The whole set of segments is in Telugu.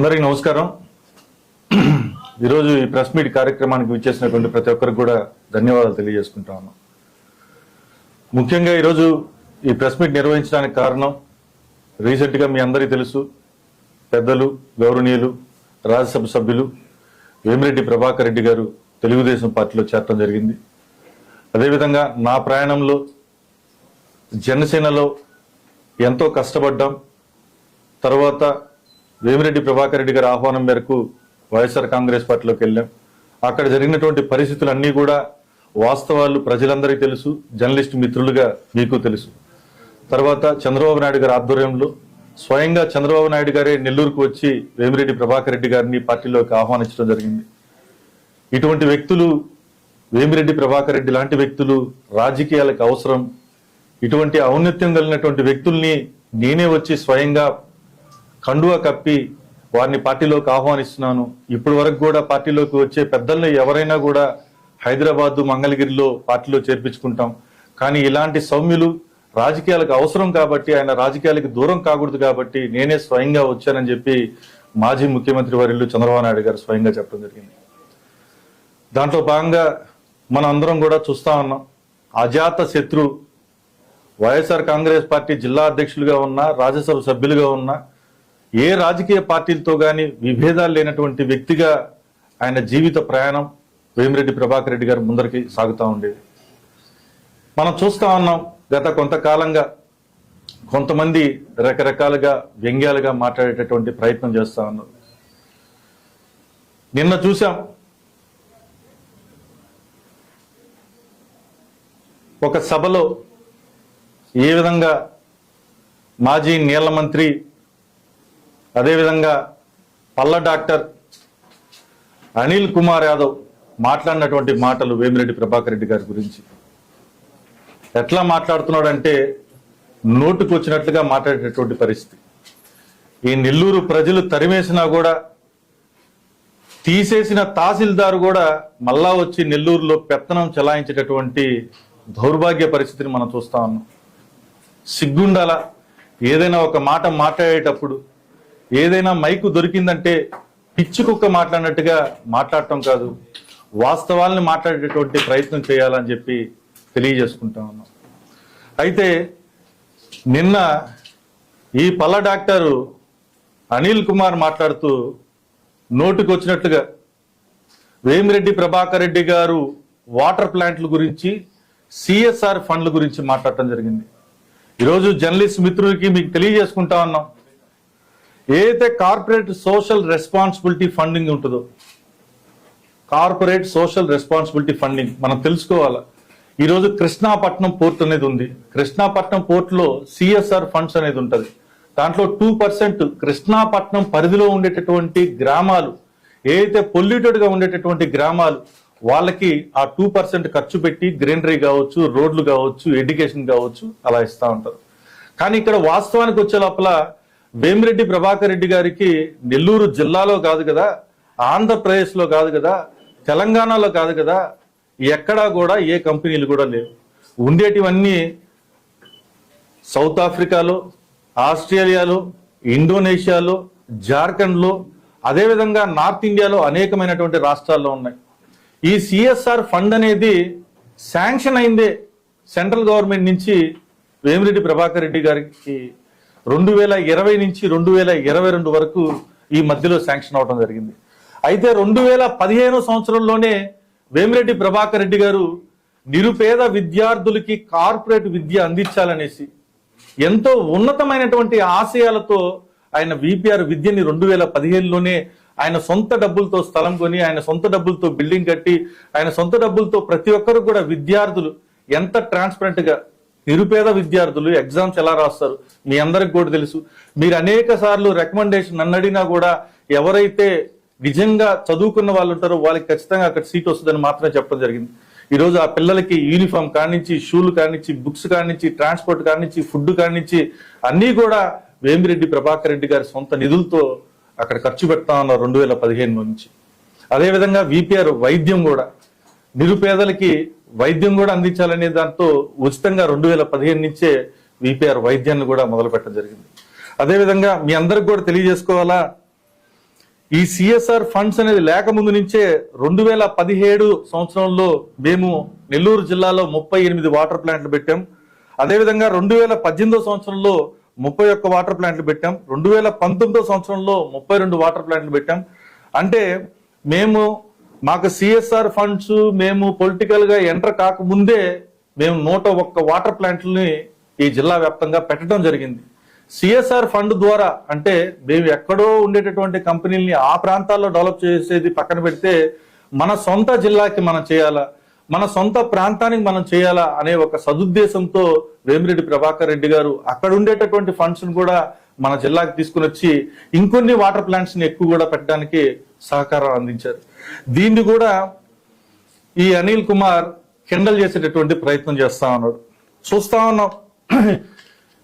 అందరికీ నమస్కారం. ఈరోజు ఈ ప్రెస్ మీట్ కార్యక్రమానికి విచ్చేసినటువంటి ప్రతి ఒక్కరికి కూడా ధన్యవాదాలు తెలియజేసుకుంటా ఉన్నాం. ముఖ్యంగా ఈరోజు ఈ ప్రెస్ మీట్ నిర్వహించడానికి కారణం రీసెంట్గా మీ అందరికీ తెలుసు పెద్దలు గౌరవనీయులు రాజ్యసభ సభ్యులు వేమిరెడ్డి ప్రభాకర్ రెడ్డి గారు తెలుగుదేశం పార్టీలో చేరటం జరిగింది. అదేవిధంగా నా ప్రయాణంలో జనసేనలో ఎంతో కష్టపడ్డాం. తర్వాత వేమిరెడ్డి ప్రభాకర్ రెడ్డి గారి ఆహ్వానం మేరకు వైఎస్ఆర్ కాంగ్రెస్ పార్టీలోకి వెళ్ళాం. అక్కడ జరిగినటువంటి పరిస్థితులన్నీ కూడా వాస్తవాలు ప్రజలందరికీ తెలుసు జర్నలిస్ట్ మిత్రులుగా మీకు తెలుసు. తర్వాత చంద్రబాబు నాయుడు గారి ఆధ్వర్యంలో స్వయంగా చంద్రబాబు నాయుడు గారే నెల్లూరుకు వచ్చి వేమిరెడ్డి ప్రభాకర్ రెడ్డి గారిని పార్టీలోకి ఆహ్వానించడం జరిగింది. ఇటువంటి వ్యక్తులు వేమిరెడ్డి ప్రభాకర్ రెడ్డి లాంటి వ్యక్తులు రాజకీయాలకు అవసరం. ఇటువంటి ఔన్నత్యం కలిగినటువంటి వ్యక్తుల్ని నేనే వచ్చి స్వయంగా కండువా కప్పి వారిని పార్టీలోకి ఆహ్వానిస్తున్నాను. ఇప్పటి వరకు కూడా పార్టీలోకి వచ్చే పెద్దల్ని ఎవరైనా కూడా హైదరాబాద్ మంగళగిరిలో పార్టీలో చేర్పించుకుంటాం. కానీ ఇలాంటి సౌమ్యులు రాజకీయాలకు అవసరం కాబట్టి ఆయన రాజకీయాలకు దూరం కాకూడదు కాబట్టి నేనే స్వయంగా వచ్చానని చెప్పి మాజీ ముఖ్యమంత్రి వర్యులు చంద్రబాబు నాయుడు గారు స్వయంగా చెప్పడం జరిగింది. దాంట్లో భాగంగా మనం అందరం కూడా చూస్తా ఉన్నాం. అజాత శత్రు వైఎస్ఆర్ కాంగ్రెస్ పార్టీ జిల్లా అధ్యక్షులుగా ఉన్న రాజ్యసభ సభ్యులుగా ఉన్న ఏ రాజకీయ పార్టీలతో గాని విభేదాలు లేనటువంటి వ్యక్తిగా ఆయన జీవిత ప్రయాణం వేమిరెడ్డి ప్రభాకర్ రెడ్డి గారు ముందరికి సాగుతూ ఉండేది. మనం చూస్తా ఉన్నాం గత కొంతకాలంగా కొంతమంది రకరకాలుగా వ్యంగ్యాలుగా మాట్లాడేటటువంటి ప్రయత్నం చేస్తూ ఉన్నారు నిన్న చూసాం ఒక సభలో ఏ విధంగా మాజీ నీళ్ళ మంత్రి అదేవిధంగా పల్ల డాక్టర్ అనిల్ కుమార్ యాదవ్ మాట్లాడినటువంటి మాటలు వేమిరెడ్డి ప్రభాకర్ రెడ్డి గారి గురించి. ఎట్లా మాట్లాడుతున్నాడంటే నోటుకు వచ్చినట్లుగా మాట్లాడేటటువంటి పరిస్థితి. ఈ నెల్లూరు ప్రజలు తరిమేసినా కూడా తీసేసిన తహసీల్దారు కూడా మళ్ళా వచ్చి నెల్లూరులో పెత్తనం చెలాయించేటటువంటి దౌర్భాగ్య పరిస్థితిని మనం చూస్తా ఉన్నాం. సిగ్గుండాల? ఏదైనా ఒక మాట మాట్లాడేటప్పుడు ఏదైనా మైకు దొరికిందంటే పిచ్చి కుక్క మాట్లాడినట్టుగా మాట్లాడటం కాదు. వాస్తవాల్ని మాట్లాడేటటువంటి ప్రయత్నం చేయాలని చెప్పి తెలియజేసుకుంటా ఉన్నాం. అయితే నిన్న ఈ పల్ల డాక్టరు అనిల్ కుమార్ మాట్లాడుతూ నోటుకు వచ్చినట్లుగా వేమిరెడ్డి ప్రభాకర్ రెడ్డి గారు వాటర్ ప్లాంట్ల గురించి సిఎస్ఆర్ ఫండ్ల గురించి మాట్లాడటం జరిగింది. ఈరోజు జర్నలిస్ట్ మిత్రులకి మీకు తెలియజేసుకుంటా ఉన్నాం. ఏదైతే కార్పొరేట్ సోషల్ రెస్పాన్సిబిలిటీ ఫండింగ్ ఉంటుందో కార్పొరేట్ సోషల్ రెస్పాన్సిబిలిటీ ఫండింగ్ మనం తెలుసుకోవాలి. ఈరోజు కృష్ణాపట్నం పోర్ట్ అనేది ఉంది. కృష్ణాపట్నం పోర్టులో సిఎస్ఆర్ ఫండ్స్ అనేది ఉంటుంది. దాంట్లో టూ పర్సెంట్ కృష్ణాపట్నం పరిధిలో ఉండేటటువంటి గ్రామాలు ఏదైతే పొల్యూటెడ్గా ఉండేటటువంటి గ్రామాలు వాళ్ళకి ఆ టూ పర్సెంట్ ఖర్చు పెట్టి గ్రీనరీ కావచ్చు రోడ్లు కావచ్చు ఎడ్యుకేషన్ కావచ్చు అలా ఇస్తా ఉంటారు. కానీ ఇక్కడ వాస్తవానికి వచ్చే లోపల భీమిరెడ్డి ప్రభాకర్ రెడ్డి గారికి నెల్లూరు జిల్లాలో కాదు కదా ఆంధ్రప్రదేశ్లో కాదు కదా తెలంగాణలో కాదు కదా ఎక్కడా కూడా ఏ కంపెనీలు కూడా లేవు. ఉండేటివన్నీ సౌత్ ఆఫ్రికాలో ఆస్ట్రేలియాలో ఇండోనేషియాలో జార్ఖండ్లో అదేవిధంగా నార్త్ ఇండియాలో అనేకమైనటువంటి రాష్ట్రాల్లో ఉన్నాయి. ఈ సిఎస్ఆర్ ఫండ్ అనేది శాంక్షన్ అయిందే సెంట్రల్ గవర్నమెంట్ నుంచి వేమిరెడ్డి ప్రభాకర్ రెడ్డి గారికి రెండు వేల ఇరవై నుంచి రెండు వేల ఇరవై రెండు వరకు ఈ మధ్యలో శాంక్షన్ అవడం జరిగింది. అయితే రెండు వేల పదిహేను సంవత్సరంలోనే వేమిరెడ్డి ప్రభాకర్ రెడ్డి గారు నిరుపేద విద్యార్థులకి కార్పొరేట్ విద్య అందించాలనేసి ఎంతో ఉన్నతమైనటువంటి ఆశయాలతో ఆయన విపిఆర్ విద్యని రెండు వేల పదిహేనులోనే ఆయన సొంత డబ్బులతో స్థలం కొని ఆయన సొంత డబ్బులతో బిల్డింగ్ కట్టి ఆయన సొంత డబ్బులతో ప్రతి ఒక్కరు కూడా విద్యార్థులు ఎంత ట్రాన్స్పరెంట్గా నిరుపేద విద్యార్థులు ఎగ్జామ్స్ ఎలా రాస్తారు? మీ అందరికి కూడా తెలుసు. మీరు అనేక సార్లు రికమెండేషన్ నన్ను అడిగినా కూడా ఎవరైతే నిజంగా చదువుకున్న వాళ్ళు ఉంటారో వాళ్ళకి ఖచ్చితంగా అక్కడ సీట్ వస్తుందని మాత్రమే చెప్పడం జరిగింది. ఈరోజు ఆ పిల్లలకి యూనిఫామ్ కానించి షూలు కానించి బుక్స్ కానించి ట్రాన్స్పోర్ట్ కానించి ఫుడ్ కానించి అన్నీ కూడా వేమిరెడ్డి ప్రభాకర్ రెడ్డి గారి సొంత నిధులతో అక్కడ ఖర్చు పెడతా ఉన్నారు రెండు వేల పదిహేను నుంచి. అదేవిధంగా విపిఆర్ వైద్యం కూడా నిరుపేదలకి వైద్యం కూడా అందించాలనే దాంతో ఉచితంగా రెండు వేల పదిహేను నుంచే విపిఆర్ వైద్యాన్ని కూడా మొదలు పెట్టడం జరిగింది. అదేవిధంగా మీ అందరికి కూడా తెలియజేసుకోవాలా? ఈ సిఎస్ఆర్ ఫండ్స్ అనేది లేక ముందు నుంచే రెండు వేల పదిహేడు సంవత్సరంలో మేము నెల్లూరు జిల్లాలో ముప్పై ఎనిమిది వాటర్ ప్లాంట్లు పెట్టాం. అదేవిధంగా రెండు వేల పద్దెనిమిదో సంవత్సరంలో ముప్పై ఒక్క వాటర్ ప్లాంట్లు పెట్టాం. రెండు వేల పంతొమ్మిదో సంవత్సరంలో ముప్పై రెండు వాటర్ ప్లాంట్లు పెట్టాం. అంటే మేము మాకు సిఎస్ఆర్ ఫండ్స్ మేము పొలిటికల్గా ఎంటర్ కాకముందే మేము నూట ఒక్క వాటర్ ప్లాంట్లని ఈ జిల్లా వ్యాప్తంగా పెట్టడం జరిగింది. సిఎస్ఆర్ ఫండ్ ద్వారా అంటే మేము ఎక్కడో ఉండేటటువంటి కంపెనీల్ని ఆ ప్రాంతాల్లో డెవలప్ చేసేది పక్కన పెడితే మన సొంత జిల్లాకి మనం చేయాలా మన సొంత ప్రాంతానికి మనం చేయాలా అనే ఒక సదుద్దేశంతో వేమిరెడ్డి ప్రభాకర్ రెడ్డి గారు అక్కడ ఉండేటటువంటి ఫండ్స్ను కూడా మన జిల్లాకి తీసుకుని వచ్చి ఇంకొన్ని వాటర్ ప్లాంట్స్ని ఎక్కువ కూడా పెట్టడానికి సహకారం అందించారు. దీన్ని కూడా ఈ అనిల్ కుమార్ కిండల్ చేసేటటువంటి ప్రయత్నం చేస్తా ఉన్నాడు. చూస్తా ఉన్నాం.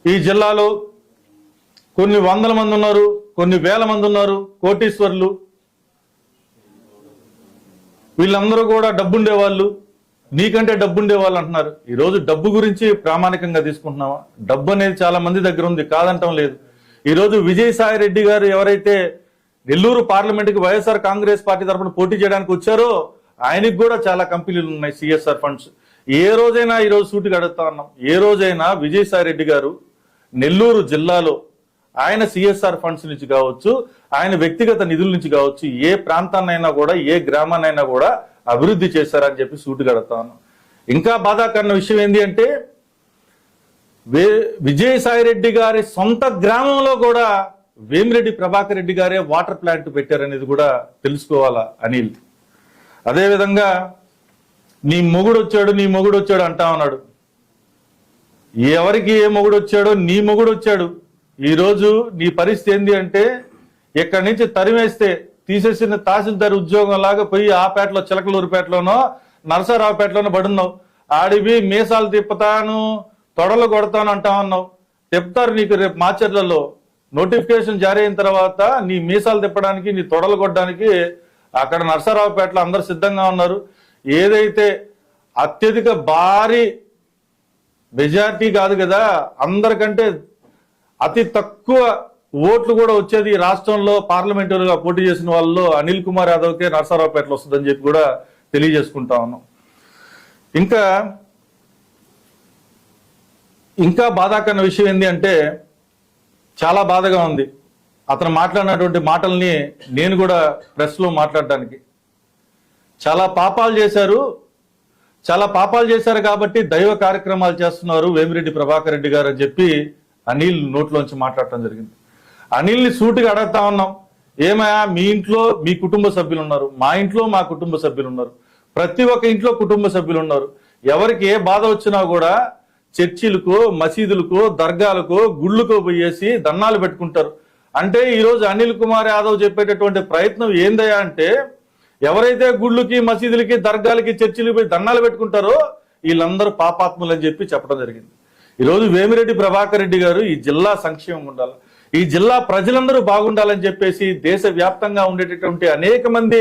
ఈ జిల్లాలో కొన్ని వందల మంది ఉన్నారు కొన్ని వేల మంది ఉన్నారు కోటీశ్వర్లు. వీళ్ళందరూ కూడా డబ్బుండేవాళ్ళు నీకంటే డబ్బుండే వాళ్ళు అంటున్నారు. ఈ రోజు డబ్బు గురించి ప్రామాణికంగా తీసుకుంటున్నావా? డబ్బు అనేది చాలా మంది దగ్గర ఉంది కాదంటం లేదు. ఈ రోజు విజయసాయి రెడ్డి గారు ఎవరైతే నెల్లూరు పార్లమెంట్కి వైఎస్ఆర్ కాంగ్రెస్ పార్టీ తరఫున పోటీ చేయడానికి వచ్చారో ఆయనకు కూడా చాలా కంపెనీలు ఉన్నాయి సిఎస్ఆర్ ఫండ్స్. ఏ రోజైనా ఈ రోజు సూటిగా అడుగుతా ఉన్నాం. ఏ రోజైనా విజయసాయి రెడ్డి గారు నెల్లూరు జిల్లాలో ఆయన సిఎస్ఆర్ ఫండ్స్ నుంచి కావచ్చు ఆయన వ్యక్తిగత నిధుల నుంచి కావచ్చు ఏ ప్రాంతాన్నైనా కూడా ఏ గ్రామాన్నైనా కూడా అభివృద్ధి చేశారని చెప్పి సూటిగా ఉన్నాం. ఇంకా బాధాకరణ విషయం ఏంటి అంటే విజయసాయి రెడ్డి గారి సొంత గ్రామంలో కూడా వేమిరెడ్డి ప్రభాకర్ రెడ్డి గారే వాటర్ ప్లాంట్ పెట్టారనేది కూడా తెలుసుకోవాలా అనిల్? అదేవిధంగా నీ మొగుడు వచ్చాడు నీ మొగుడు వచ్చాడు అంటా ఉన్నాడు. ఎవరికి ఏ మొగుడు వచ్చాడో నీ మొగుడు వచ్చాడు. ఈరోజు నీ పరిస్థితి ఏంది అంటే ఇక్కడి నుంచి తరిమేస్తే తీసేసిన తహసీల్దార్ ఉద్యోగం లాగా పోయి ఆ పేటలో చిలకలూరుపేటలోనో నరసరావుపేటలోనో పడున్నావు. ఆడివి మీసాలు తిప్పుతాను తొడలు కొడతాను అంటా ఉన్నావు. చెప్తారు నీకు రేపు మాచర్లలో నోటిఫికేషన్ జారీ అయిన తర్వాత నీ మీసాలు తిప్పడానికి నీ తొడలు కొట్టడానికి అక్కడ నర్సరావుపేటలో అందరు సిద్ధంగా ఉన్నారు. ఏదైతే అత్యధిక భారీ మెజారిటీ కాదు కదా అందరికంటే అతి తక్కువ ఓట్లు కూడా వచ్చేది రాష్ట్రంలో పార్లమెంటరీగా పోటీ చేసిన వాళ్ళు అనిల్ కుమార్ యాదవ్కే నర్సరావుపేటలో వస్తుందని చెప్పి కూడా తెలియజేసుకుంటా ఉన్నాం. ఇంకా ఇంకా బాధాకరణ విషయం ఏంటి అంటే చాలా బాధగా ఉంది. అతను మాట్లాడినటువంటి మాటల్ని నేను కూడా ప్రెస్లో మాట్లాడడానికి. చాలా పాపాలు చేశారు. చాలా పాపాలు చేశారు కాబట్టి దైవ కార్యక్రమాలు చేస్తున్నారు వేమిరెడ్డి ప్రభాకర్ రెడ్డి గారు అని చెప్పి అనిల్ నోట్లోంచి మాట్లాడటం జరిగింది. అనిల్ని సూటిగా అడుగుతా ఉన్నాం. ఏమయా మీ ఇంట్లో మీ కుటుంబ సభ్యులు ఉన్నారు. మా ఇంట్లో మా కుటుంబ సభ్యులు ఉన్నారు. ప్రతి ఒక్క ఇంట్లో కుటుంబ సభ్యులు ఉన్నారు. ఎవరికి ఏ బాధ వచ్చినా కూడా చర్చిలకు మసీదులకు దర్గాలకు గుళ్ళకు పోయేసి దండాలు పెట్టుకుంటారు. అంటే ఈరోజు అనిల్ కుమార్ యాదవ్ చెప్పేటటువంటి ప్రయత్నం ఏందయ్యా అంటే ఎవరైతే గుళ్ళకి మసీదులకి దర్గాలకి చర్చిలకి పోయి దన్నాలు పెట్టుకుంటారో వీళ్ళందరూ పాపాత్ములు అని చెప్పి చెప్పడం జరిగింది. ఈరోజు వేమిరెడ్డి ప్రభాకర్ రెడ్డి గారు ఈ జిల్లా సంక్షేమం ఉండాలి. ఈ జిల్లా ప్రజలందరూ బాగుండాలని చెప్పేసి దేశ వ్యాప్తంగా ఉండేటటువంటి అనేక మంది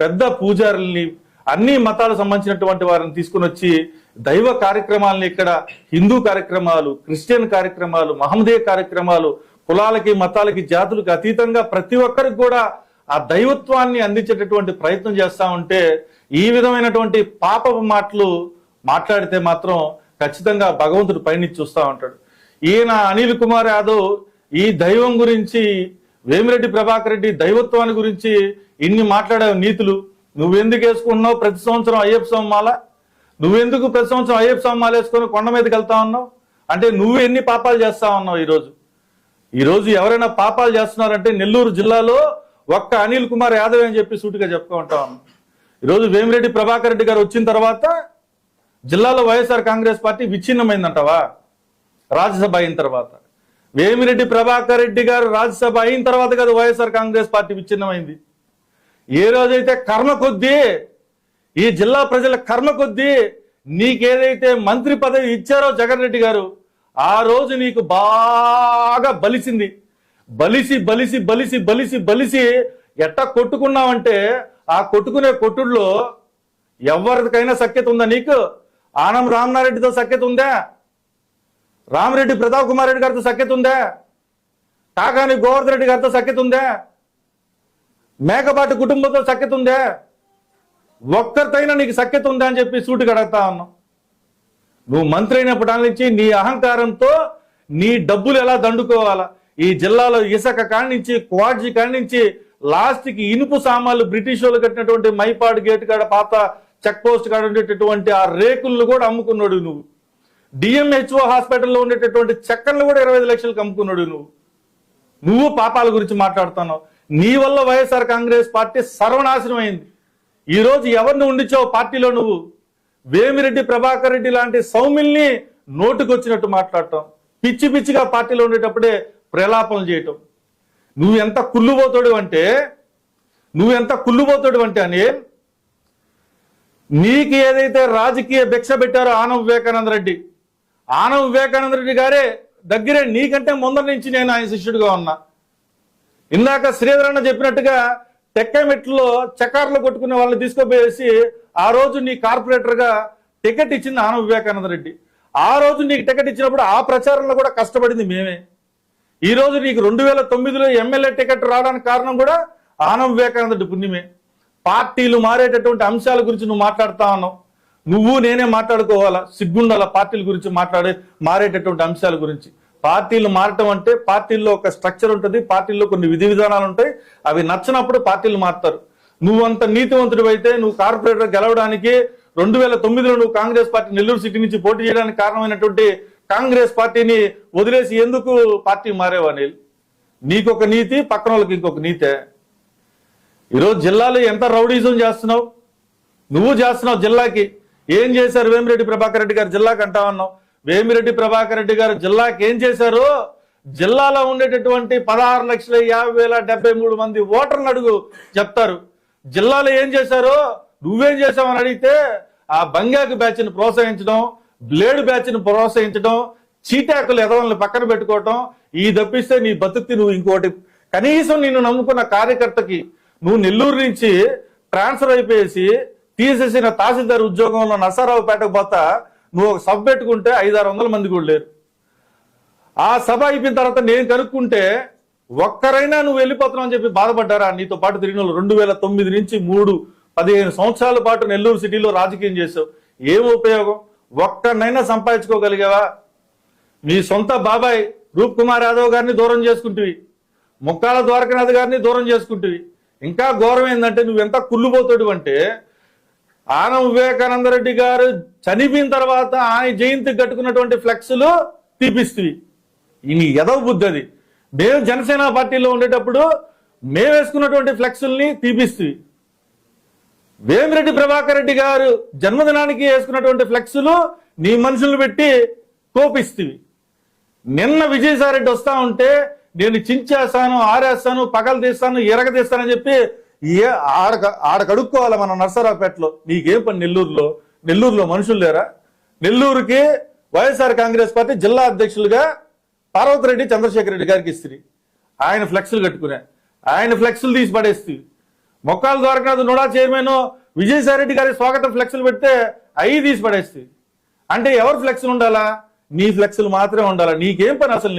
పెద్ద పూజారుల్ని అన్ని మతాలకు సంబంధించినటువంటి వారిని తీసుకుని వచ్చి దైవ కార్యక్రమాలను ఇక్కడ హిందూ కార్యక్రమాలు క్రిస్టియన్ కార్యక్రమాలు మహమ్మదీయ కార్యక్రమాలు కులాలకి మతాలకి జాతులకి అతీతంగా ప్రతి ఒక్కరికి కూడా ఆ దైవత్వాన్ని అందించేటటువంటి ప్రయత్నం చేస్తా ఉంటే ఈ విధమైనటువంటి పాప మాటలు మాట్లాడితే మాత్రం ఖచ్చితంగా భగవంతుడు పైనుంచి చూస్తూ ఉంటాడు. ఈయన అనిల్ కుమార్ యాదవ్ ఈ దైవం గురించి వేమిరెడ్డి ప్రభాకర్ రెడ్డి దైవత్వాన్ని గురించి ఇన్ని మాట్లాడే నీతులు నువ్వెందుకు వేసుకుంటున్నావు? ప్రతి సంవత్సరం అయ్యప్ప స్వామి మాల నువ్వెందుకు ప్రతి సంవత్సరం అయ్యప్ప స్వామి మాల కొండ మీదకి వెళ్తా ఉన్నావు? అంటే నువ్వు ఎన్ని పాపాలు చేస్తా ఉన్నావు ఈరోజు? ఈరోజు ఎవరైనా పాపాలు చేస్తున్నారంటే నెల్లూరు జిల్లాలో ఒక్క అనిల్ కుమార్ యాదవ్ అని చెప్పి సూటిగా చెప్పుకుంటా ఉన్నాం. ఈరోజు వేమిరెడ్డి ప్రభాకర్ రెడ్డి గారు వచ్చిన తర్వాత జిల్లాలో వైఎస్ఆర్ కాంగ్రెస్ పార్టీ విచ్ఛిన్నమైందంటవా? రాజ్యసభ అయిన తర్వాత. వేమిరెడ్డి ప్రభాకర్ రెడ్డి గారు రాజ్యసభ అయిన తర్వాత కదా వైఎస్ఆర్ కాంగ్రెస్ పార్టీ విచ్ఛిన్నమైంది. ఏ రోజైతే కర్మ కొద్దీ ఈ జిల్లా ప్రజల కర్మ కొద్దీ నీకేదైతే మంత్రి పదవి ఇచ్చారో జగన్ రెడ్డి గారు ఆ రోజు నీకు బాగా బలిసింది. బలిసి బలిసి బలిసి బలిసి బలిసి ఎట్ట కొట్టుకున్నావంటే ఆ కొట్టుకునే కొట్టుడులో ఎవరికైనా సఖ్యత ఉందా నీకు? ఆనం రామనారెడ్డితో సఖ్యత ఉందా? రామరెడ్డి ప్రతాప్ కుమార్ రెడ్డి గారితో సఖ్యత ఉందా? కాకాని గోవర్ధన్ రెడ్డి గారితో సఖ్యత ఉందా? మేకపాటి కుటుంబంతో సఖ్యత ఉందే? ఒక్కరితైనా నీకు సఖ్యత ఉందా అని చెప్పి సూటు కడగతా ఉన్నావు. నువ్వు మంత్రి అయినప్పటి నుంచి నీ అహంకారంతో నీ డబ్బులు ఎలా దండుకోవాలా? ఈ జిల్లాలో ఇసక కాడి నుంచి క్వాడ్జీ కాడి నుంచి ఇనుపు సామాన్లు బ్రిటిష్ వాళ్ళు కట్టినటువంటి మైపాడు గేట్ కాడ పాత చెక్ పోస్ట్ కాడ ఉండేటటువంటి ఆ రేకులను కూడా అమ్ముకున్నాడు నువ్వు. డిఎంహెచ్ఓ హాస్పిటల్లో ఉండేటటువంటి చెక్కర్లు కూడా ఇరవై లక్షలకు అమ్ముకున్నాడు నువ్వు. నువ్వు పాపాల గురించి మాట్లాడుతున్నావు. నీ వల్ల వైఎస్ఆర్ కాంగ్రెస్ పార్టీ సర్వనాశనం అయింది. ఈరోజు ఎవరిని ఉండిచావు పార్టీలో నువ్వు? వేమిరెడ్డి ప్రభాకర్ రెడ్డి లాంటి సౌమిల్ని నోటుకొచ్చినట్టు మాట్లాడటం. పిచ్చి పిచ్చిగా పార్టీలో ఉండేటప్పుడే ప్రలాపనలు చేయటం. నువ్వు ఎంత కుళ్ళుపోతాడు అంటే నువ్వు ఎంత కుళ్ళుపోతాడు అంటే అని నీకు ఏదైతే రాజకీయ భిక్ష పెట్టారో ఆనం వివేకానంద రెడ్డి ఆనం వివేకానంద రెడ్డి గారే దగ్గరే నీకంటే ముందర నుంచి నేను ఆయన శిష్యుడిగా ఉన్నా. ఇందాక శ్రీధరణ చెప్పినట్టుగా తెక్కమెట్లో చకార్లు కొట్టుకునే వాళ్ళని తీసుకుపోయేసి ఆ రోజు నీ కార్పొరేటర్గా టికెట్ ఇచ్చింది ఆనం వివేకానంద రెడ్డి. ఆ రోజు నీకు టికెట్ ఇచ్చినప్పుడు ఆ ప్రచారంలో కూడా కష్టపడింది మేమే. ఈ రోజు నీకు రెండు వేల తొమ్మిదిలో ఎమ్మెల్యే టికెట్ రావడానికి కారణం కూడా ఆనం వివేకానంద రెడ్డి పుణ్యమే. పార్టీలు మారేటటువంటి అంశాల గురించి నువ్వు మాట్లాడుతా ఉన్నావు. నువ్వు నేనే మాట్లాడుకోవాలా? సిగ్గుండాల పార్టీల గురించి మాట్లాడే మారేటటువంటి అంశాల గురించి? పార్టీలు మారటం అంటే పార్టీల్లో ఒక స్ట్రక్చర్ ఉంటుంది పార్టీల్లో కొన్ని విధి విధానాలు ఉంటాయి. అవి నచ్చినప్పుడు పార్టీలు మారుతారు. నువ్వంత నీతివంతుడు అయితే నువ్వు కార్పొరేటర్ గెలవడానికి రెండు వేల తొమ్మిదిలో నువ్వు కాంగ్రెస్ పార్టీ నెల్లూరు సిటీ నుంచి పోటీ చేయడానికి కారణమైనటువంటి కాంగ్రెస్ పార్టీని వదిలేసి ఎందుకు పార్టీ మారేవా నీకొక నీతి పక్కన వాళ్ళకి ఇంకొక నీతే. ఈరోజు జిల్లాలో ఎంత రౌడీజం చేస్తున్నావు? నువ్వు చేస్తున్నావు జిల్లాకి. ఏం చేశారు వేమిరెడ్డి ప్రభాకర్ రెడ్డి గారు జిల్లాకి అంటావన్నావు? వేమిరెడ్డి ప్రభాకర్ రెడ్డి గారు జిల్లాకి ఏం చేశారు? జిల్లాలో ఉండేటటువంటి పదహారు లక్షల యాభై వేల డెబ్బై మూడు మంది ఓటర్లు అడుగు చెప్తారు. జిల్లాలో ఏం చేశారు? నువ్వేం చేసావని అడిగితే ఆ బంగాకు బ్యాచ్ని ప్రోత్సహించడం బ్లేడ్ బ్యాచ్ని ప్రోత్సహించడం చీటాకులు ఎదవల్ని పక్కన పెట్టుకోవటం ఈ తప్పిస్తే నీ బతుక్కి నువ్వు ఇంకోటి. కనీసం నిన్ను నమ్ముకున్న కార్యకర్తకి నువ్వు నెల్లూరు నుంచి ట్రాన్స్ఫర్ అయిపోయేసి తీసేసిన తహసీల్దార్ ఉద్యోగంలో నసారావుపేటకు పోతా నువ్వు ఒక సభ పెట్టుకుంటే ఐదారు వందల మంది కూడా లేరు. ఆ సభ అయిపోయిన తర్వాత నేను కనుక్కుంటే ఒక్కరైనా నువ్వు వెళ్ళిపోతున్నావు అని చెప్పి బాధపడ్డారా? నీతో పాటు తిరిగిన వాళ్ళు రెండు వేల తొమ్మిది నుంచి మూడు పదిహేను సంవత్సరాల పాటు నెల్లూరు సిటీలో రాజకీయం చేసావు ఏం ఉపయోగం? ఒక్కరినైనా సంపాదించుకోగలిగావా? మీ సొంత బాబాయ్ రూప్ కుమార్ యాదవ్ గారిని దూరం చేసుకుంటువి. ముక్కాల ద్వారకనాథ్ గారిని దూరం చేసుకుంటువి. ఇంకా ఘోరం ఏంటంటే నువ్వు ఎంత కుళ్ళుపోతాడు అంటే ఆనం వివేకానంద రెడ్డి గారు చనిపోయిన తర్వాత ఆయన జయంతి కట్టుకున్నటువంటి ఫ్లెక్స్లు తీపిస్తువి. ఈ ఎదవ బుద్ధి అది. మేము జనసేన పార్టీలో ఉండేటప్పుడు మేము వేసుకున్నటువంటి ఫ్లెక్సుల్ని తీపిస్తువి. వేమిరెడ్డి ప్రభాకర్ రెడ్డి గారు జన్మదినానికి వేసుకున్నటువంటి ఫ్లెక్సులు నీ మనుషులు పెట్టి కోపిస్తుంది నిన్న విజయసాయి రెడ్డి వస్తా ఉంటే నేను చించేస్తాను ఆరేస్తాను పగలు తీస్తాను ఎరగ తీస్తానని చెప్పి ఏ ఆడ ఆడ కడుక్కోవాలి మన నర్సరావుపేటలో. నీకేం పని నెల్లూరులో? నెల్లూరులో మనుషులు లేరా? నెల్లూరుకి వైఎస్ఆర్ కాంగ్రెస్ పార్టీ జిల్లా అధ్యక్షులుగా పార్వతిరెడ్డి చంద్రశేఖర్ రెడ్డి గారికి ఇస్త్రీ. ఆయన ఫ్లెక్స్లు కట్టుకునే. ఆయన ఫ్లెక్స్లు తీసి పడేస్తుంది. మొక్కాల ద్వారకాదు నోడా చైర్మన్ విజయసాయి రెడ్డి గారి స్వాగతం ఫ్లెక్స్లు పెడితే అవి తీసి పడేస్తుంది. అంటే ఎవరు ఫ్లెక్స్లు ఉండాలా? నీ ఫ్లెక్స్లు మాత్రమే ఉండాలా? నీకేం పని అసలు